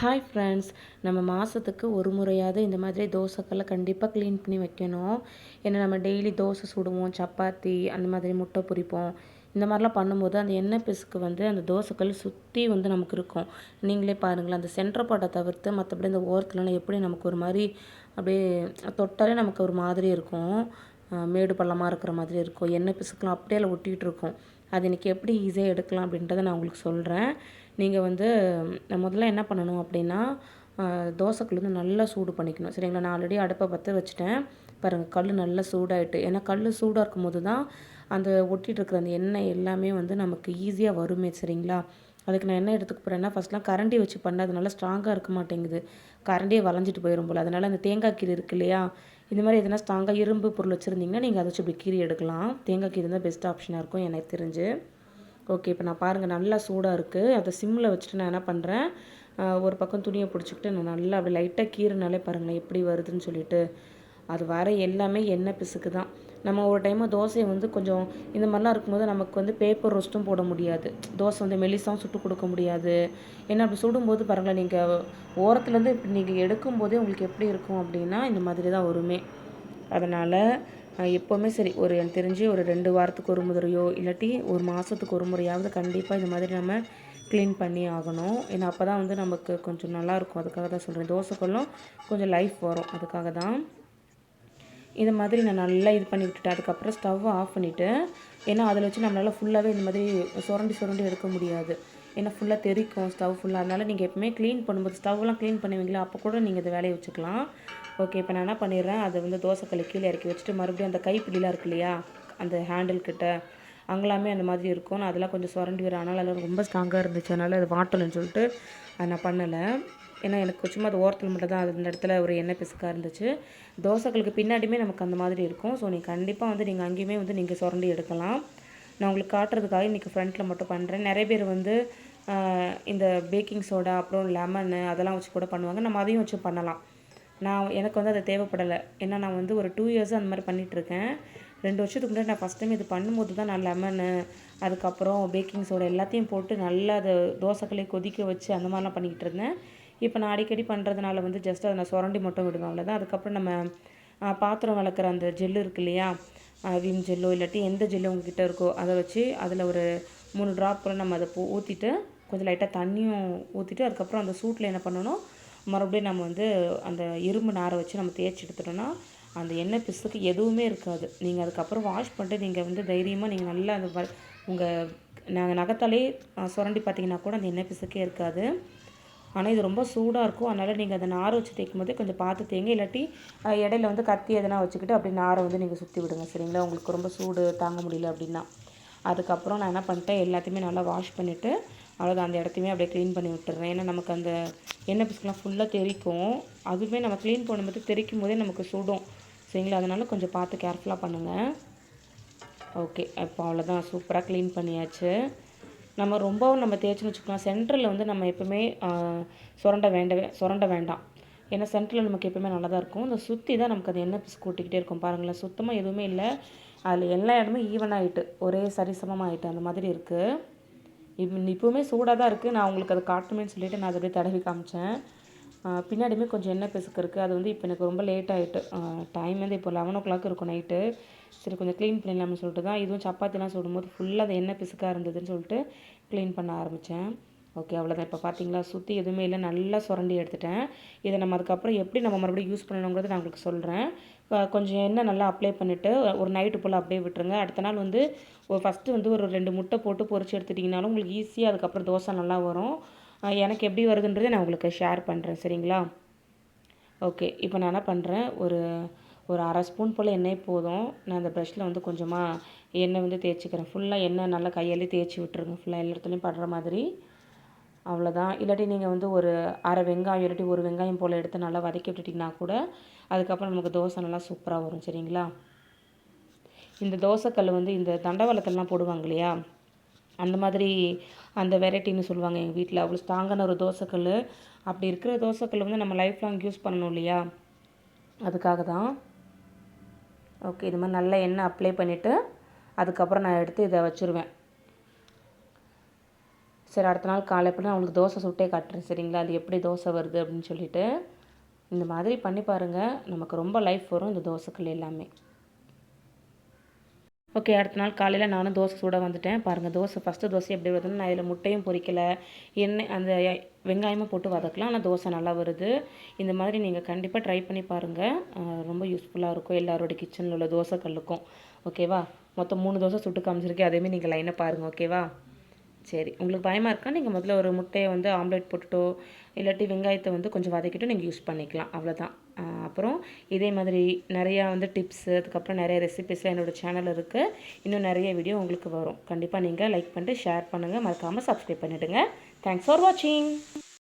Hi friends நம்ம மாதத்துக்கு ஒரு முறையாவது இந்த மாதிரி தோசைக்கெல்லாம் கண்டிப்பாக க்ளீன் பண்ணி வைக்கணும். ஏன்னா நம்ம டெய்லி தோசை சுடுவோம் சப்பாத்தி அந்த மாதிரி முட்டை பொரிப்போம். இந்த மாதிரிலாம் பண்ணும்போது அந்த எண்ணெய் பிசுக்கு வந்து அந்த தோசைக்கல் சுற்றி வந்து நமக்கு இருக்கும். நீங்களே பாருங்களேன் அந்த சென்டர் பாட்டை தவிர்த்து மற்றபடி இந்த ஓரத்துலலாம் எப்படி நமக்கு ஒரு மாதிரி அப்படியே தொட்டாலே நமக்கு ஒரு மாதிரி இருக்கும். மேடு பள்ளமாக இருக்கிற மாதிரி இருக்கும். எண்ணெய் பிசுக்கெலாம் அப்படியே அதில் ஒட்டிகிட்டு இருக்கும். அது இன்றைக்கி எப்படி ஈஸியாக எடுக்கலாம் அப்படின்றத நான் உங்களுக்கு சொல்கிறேன் நீங்கள் வந்து முதல்ல என்ன பண்ணணும் அப்படின்னா தோசைக்கல் வந்து நல்லா சூடு பண்ணிக்கணும். சரிங்களா? நான் ஆல்ரெடி அடுப்பை பற்ற வச்சுட்டேன். பாருங்கள் கல் நல்லா சூடாகிட்டு ஏன்னா கல் சூடாக இருக்கும் போது தான் அந்த ஒட்டிகிட்டு இருக்கிற அந்த எண்ணெய் எல்லாமே வந்து நமக்கு ஈஸியாக வருமே சரிங்களா? அதுக்கு நான் என்ன எடுத்துக்க போகிறேன்னா ஃபஸ்ட்லாம் கரண்டி வச்சு பண்ண அது நல்லா ஸ்ட்ராங்காக இருக்க மாட்டேங்குது. கரண்டியே வளைஞ்சிட்டு போயிடும் போல். அதனால் அந்த தேங்காய் கீரை இருக்கு இல்லையா? இந்த மாதிரி எதனா ஸ்ட்ராங்காக இரும்பு பொருள் வச்சுருந்தீங்கன்னா நீங்கள் அதை வச்சு இப்படி கீரி எடுக்கலாம். தேங்காய் கீரை தான் பெஸ்ட் ஆப்ஷனாக இருக்கும் எனக்கு தெரிஞ்சு. ஓகே இப்போ நான் பாருங்கள் நல்லா சூடாக இருக்குது அதை சிம்மில் வச்சுட்டு நான் என்ன பண்ணுறேன் ஒரு பக்கம் துணியை பிடிச்சிக்கிட்டு நான் நல்லா அப்படி லைட்டாக கீறினாலே பாருங்களேன் எப்படி வருதுன்னு சொல்லிட்டு. அது வர எல்லாமே எண்ணெய் பிசுக்கு தான் நம்ம ஒரு டைமு தோசையை வந்து கொஞ்சம் இந்த மாதிரிலாம் இருக்கும்போது நமக்கு வந்து பேப்பர் ரோஸ்ட்டும் போட முடியாது. தோசை வந்து மெலிசாகவும் சுட்டு கொடுக்க முடியாது. ஏன்னா அப்படி சுடும்போது பாருங்களேன் நீங்கள் ஓரத்துலேருந்து இப்படி நீங்கள் எடுக்கும்போதே உங்களுக்கு எப்படி இருக்கும் அப்படின்னா இந்த மாதிரி தான் வருமே. அதனால் எப்போவுமே சரி ஒரு எனக்கு தெரிஞ்சு ஒரு ரெண்டு வாரத்துக்கு ஒரு முறையோ இல்லாட்டி ஒரு மாதத்துக்கு ஒரு முறையாவது கண்டிப்பாக இந்த மாதிரி நம்ம க்ளீன் பண்ணி ஆகணும். ஏன்னா அப்போ தான் வந்து நமக்கு கொஞ்சம் நல்லாயிருக்கும் அதுக்காக தான் சொல்கிறேன் தோசைக்கல்லும் கொஞ்சம் லைஃப் வரும். அதுக்காக தான். இது மாதிரி நான் நல்லா இது பண்ணி விட்டுட்டேன். அதுக்கப்புறம் ஸ்டவ்வை ஆஃப் பண்ணிவிட்டு ஏன்னா அதில் வச்சு நம்மளால் ஃபுல்லாகவே இந்த மாதிரி சுரண்டி சுரண்டி எடுக்க முடியாது. ஏன்னா ஃபுல்லாக தெரிக்கும். ஸ்டவ் ஃபுல்லாக அதனால் நீங்கள் எப்பவுமே க்ளீன் பண்ணும்போது ஸ்டவ்லாம் க்ளீன் பண்ணுவீங்களா? அப்போ கூட நீங்கள் இந்த வேலையை வச்சுக்கலாம். ஓகே இப்போ நான் என்ன பண்ணிடுறேன்? அதை வந்து தோசைக்கல்லை கீழே இறக்கி வச்சுட்டு மறுபடியும் அந்த கைப்பிடிலாம் இருக்கு இல்லையா? அந்த ஹேண்டில் கிட்ட. அங்கெல்லாமே அந்த மாதிரி இருக்கும். நான் அதெல்லாம் கொஞ்சம் சுரண்டி வர ஆனால் அதெல்லாம் ரொம்ப ஸ்ட்ராங்காக இருந்துச்சு. அதனால் அது வாட்டலன்னு சொல்லிட்டு அதை நான் பண்ணலை. ஏன்னா எனக்கு சும்மா அது ஓரத்தில் மட்டும் தான். அந்த இடத்துல ஒரு எண்ணெய் பிசுக்காக இருந்துச்சு. தோசைகளுக்கு பின்னாடியுமே நமக்கு அந்த மாதிரி இருக்கும். ஸோ நீங்கள் கண்டிப்பாக வந்து நீங்கள் அங்கேயுமே வந்து நீங்கள் சுரண்டி எடுக்கலாம். நான் உங்களுக்கு காட்டுறதுக்காக இன்றைக்கி ஃப்ரண்ட்டில் மட்டும் பண்ணுறேன் நிறைய பேர் வந்து இந்த பேக்கிங் சோடா அப்புறம் லெமனு அதெல்லாம் வச்சு கூட பண்ணுவாங்க. நம்ம அதையும் வச்சு பண்ணலாம். நான் எனக்கு வந்து அது தேவைப்படலை. ஏன்னா நான் வந்து ஒரு டூ இயர்ஸ் அந்த மாதிரி பண்ணிகிட்ருக்கேன் ரெண்டு வருஷத்துக்கு முன்னாடி நான் ஃபஸ்ட் டைம் இது பண்ணும்போது தான் நான் லெமனு அதுக்கப்புறம் பேக்கிங் சோடா எல்லாத்தையும் போட்டு நல்லா அதை தோசைக்கல்லை கொதிக்க வச்சு அந்த மாதிரிலாம் பண்ணிக்கிட்டு இருந்தேன். இப்போ நான் அடிக்கடி பண்ணுறதுனால வந்து ஜஸ்ட் அதை நான் சுரண்டி மட்டும் விடுவேன் அவ்வளோதான் அதுக்கப்புறம் நம்ம பாத்திரம் வளர்க்குற அந்த ஜெல்லு இருக்கு இல்லையா? விம் ஜெல்லோ இல்லாட்டி எந்த ஜெல்லு உங்ககிட்ட இருக்கோ அதை வச்சு அதில் ஒரு மூணு ட்ராப் நம்ம அதை ஊற்றிட்டு கொஞ்சம் லைட்டாக தண்ணியும் ஊற்றிட்டு அதுக்கப்புறம் அந்த சூட்டில் என்ன பண்ணணும்? மறுபடியும் நம்ம வந்து அந்த இரும்பு நாரை வச்சு நம்ம தேய்ச்சி எடுத்துட்டோம்னா அந்த எண்ணெய் பிசுக்கு எதுவுமே இருக்காது. நீங்கள் அதுக்கப்புறம் வாஷ் பண்ணிட்டு நீங்கள் வந்து தைரியமாக நீங்கள் நல்லா அந்த உங்கள் நாங்கள் நகத்தாலே சுரண்டி பார்த்தீங்கன்னா கூட அந்த எண்ணெய் பிசுக்கே இருக்காது. ஆனால் இது ரொம்ப சூடாக இருக்கும். அதனால் நீங்கள் அதை நாரை வச்சு தேய்க்கும் போதே கொஞ்சம் பார்த்து தேங்க இல்லாட்டி இடையில வந்து கத்தி எதனா வச்சுக்கிட்டு அப்படி நாரை வந்து நீங்கள் சுற்றி விடுங்க. சரிங்களா? உங்களுக்கு ரொம்ப சூடு தாங்க முடியல அப்படின்னா. அதுக்கப்புறம் நான் என்ன பண்ணிட்டேன்? எல்லாத்தையுமே நல்லா வாஷ் பண்ணிவிட்டு அவ்வளோதான் அந்த இடத்தையுமே அப்படியே க்ளீன் பண்ணி விட்டுறேன். ஏன்னா நமக்கு அந்த எண்ணெய் பிசுக்கெலாம் ஃபுல்லாக தெரிக்கும். அதுவுமே நம்ம க்ளீன் பண்ணும்போது தெரிக்கும் போதே நமக்கு சுடும். சரிங்களா? அதனால் கொஞ்சம் பார்த்து கேர்ஃபுல்லாக பண்ணுங்கள் ஓகே இப்போ அவ்வளோதான் சூப்பராக க்ளீன் பண்ணியாச்சு. நம்ம ரொம்பவும் நம்ம தேய்ச்சின்னு வச்சுக்கலாம். சென்டரில் வந்து நம்ம எப்பவுமே சுரண்ட வேண்டவே சுரண்ட வேண்டாம். ஏன்னா சென்டரில் நமக்கு எப்பவுமே நல்லா தான் இருக்கும். இந்த சுற்றி தான் நமக்கு அது எண்ணெய் பிசுக்கு கூட்டிக்கிட்டே இருக்கும். பாருங்களேன் சுத்தமாக எதுவுமே இல்லை. அதில் எல்லா இடமும் ஈவன் ஆகிட்டு ஒரே சரிசமமாக ஆகிட்டு அந்த மாதிரி இருக்குது இப் இப்போவுமே சூடாக தான் இருக்குது நான் உங்களுக்கு அதை காட்டணுமேனு சொல்லிவிட்டு நான் அதை அப்படியே தடவி காமிச்சேன். பின்னாடியுமே கொஞ்சம் எண்ணெய் பிசுக்கு இருக்குது அது வந்து இப்போ எனக்கு ரொம்ப லேட் ஆகிட்டு டைம் வந்து இப்போ லெவன் ஓ கிளாக் இருக்கும் நைட்டு சரி கொஞ்சம் க்ளீன் பண்ணிடலாம்னு சொல்லிட்டு தான். இதுவும் சப்பாத்திலாம் சுடும்போது ஃபுல்லாக அது எண்ணெய் பிசுக்காக இருந்ததுன்னு சொல்லிட்டு க்ளீன் பண்ண ஆரம்பித்தேன் ஓகே அவ்வளோதான் இப்போ பார்த்தீங்களா சுற்றி எதுவுமே இல்லை. நல்லா சுரண்டி எடுத்துட்டேன். இதை நம்ம அதுக்கப்புறம் எப்படி நம்ம மறுபடியும் யூஸ் பண்ணணுங்கிறது நான் உங்களுக்கு சொல்கிறேன் கொஞ்சம் எண்ணெய் நல்லா அப்ளை பண்ணிவிட்டு ஒரு நைட்டு போல் அப்படியே விட்டுருங்க. அடுத்த நாள் வந்து ஒரு ஃபஸ்ட்டு வந்து ஒரு ரெண்டு முட்டை போட்டு பொறிச்சு எடுத்துட்டிங்கனாலும் உங்களுக்கு ஈஸியாக அதுக்கப்புறம் தோசை நல்லா வரும். எனக்கு எப்படி வருதுன்றதை நான் உங்களுக்கு ஷேர் பண்ணுறேன் சரிங்களா? ஓகே இப்போ நான் என்ன பண்ணுறேன் ஒரு ஒரு அரை ஸ்பூன் போல் எண்ணெய் போதும். நான் அந்த ப்ரஷ்ஷில் வந்து கொஞ்சமாக எண்ணெய் வந்து தேய்ச்சிக்கிறேன். ஃபுல்லாக எண்ணெய் நல்லா கையாலே தேய்ச்சி விட்டுருங்க. ஃபுல்லாக எல்லா இடத்துலையும் படுற மாதிரி. அவ்வளோதான் இல்லாட்டி நீங்கள் வந்து ஒரு அரை வெங்காயம் இல்லாட்டி ஒரு வெங்காயம் போல் எடுத்து நல்லா வதக்கி விட்டுட்டிங்கன்னா கூட அதுக்கப்புறம் நமக்கு தோசை நல்லா சூப்பராக வரும் சரிங்களா? இந்த தோசைக்கல் வந்து இந்த தண்டவாளத்திலலாம் போடுவாங்க இல்லையா? அந்த மாதிரி அந்த வெரைட்டின்னு சொல்லுவாங்க எங்கள் வீட்டில் அவ்வளோ ஸ்ட்ராங்கான ஒரு தோசைக்கல் அப்படி இருக்கிற தோசைக்கல் வந்து நம்ம லைஃப் லாங் யூஸ் பண்ணணும் இல்லையா? அதுக்காக தான். ஓகே இது மாதிரி நல்லா எண்ணெய் அப்ளை பண்ணிவிட்டு அதுக்கப்புறம் நான் எடுத்து இதை வச்சுருவேன். சரி அடுத்த நாள் காலை எப்படி நான் உங்களுக்கு தோசை சுட்டே காட்டுறேன். சரிங்களா? அது எப்படி தோசை வருது அப்படின்னு சொல்லிட்டு. இந்த மாதிரி பண்ணி பாருங்கள் நமக்கு ரொம்ப லைஃப் வரும் இந்த தோசைக்கள் எல்லாமே. ஓகே அடுத்த நாள் காலையில் நானும் தோசை சுட வந்துட்டேன். பாருங்கள் தோசை ஃபஸ்ட்டு தோசை எப்படி வருதுன்னு நான் இதில் முட்டையும் பொரிக்கலை. எண்ணெய் அந்த வெங்காயமும் போட்டு வதக்கலாம். ஆனால் தோசை நல்லா வருது. இந்த மாதிரி நீங்கள் கண்டிப்பாக ட்ரை பண்ணி பாருங்கள் ரொம்ப யூஸ்ஃபுல்லாக இருக்கும் எல்லாரோட கிச்சனில் உள்ள தோசை கல்லுக்கும் ஓகேவா மொத்தம் மூணு தோசை சுட்டு காமிச்சிருக்கேன். அதேமாதிரி நீங்கள் லைனை பாருங்கள் ஓகேவா சரி. உங்களுக்கு பயமாக இருக்கா? நீங்கள் முதல்ல ஒரு முட்டையை வந்து ஆம்லேட் போட்டுட்டோ இல்லாட்டி வெங்காயத்தை வந்து கொஞ்சம் வதக்கிட்டு நீங்கள் யூஸ் பண்ணிக்கலாம். அவ்வளோதான் அப்புறம் இதே மாதிரி நிறையா வந்து டிப்ஸு அதுக்கப்புறம் நிறைய ரெசிபிஸ்லாம் என்னோடய சேனல் இருக்குது இன்னும் நிறைய வீடியோ உங்களுக்கு வரும். கண்டிப்பாக நீங்கள் லைக் பண்ணிட்டு ஷேர் பண்ணுங்கள் மறக்காமல் சப்ஸ்கிரைப் பண்ணிவிடுங்க தேங்க்ஸ் ஃபார் வாட்சிங்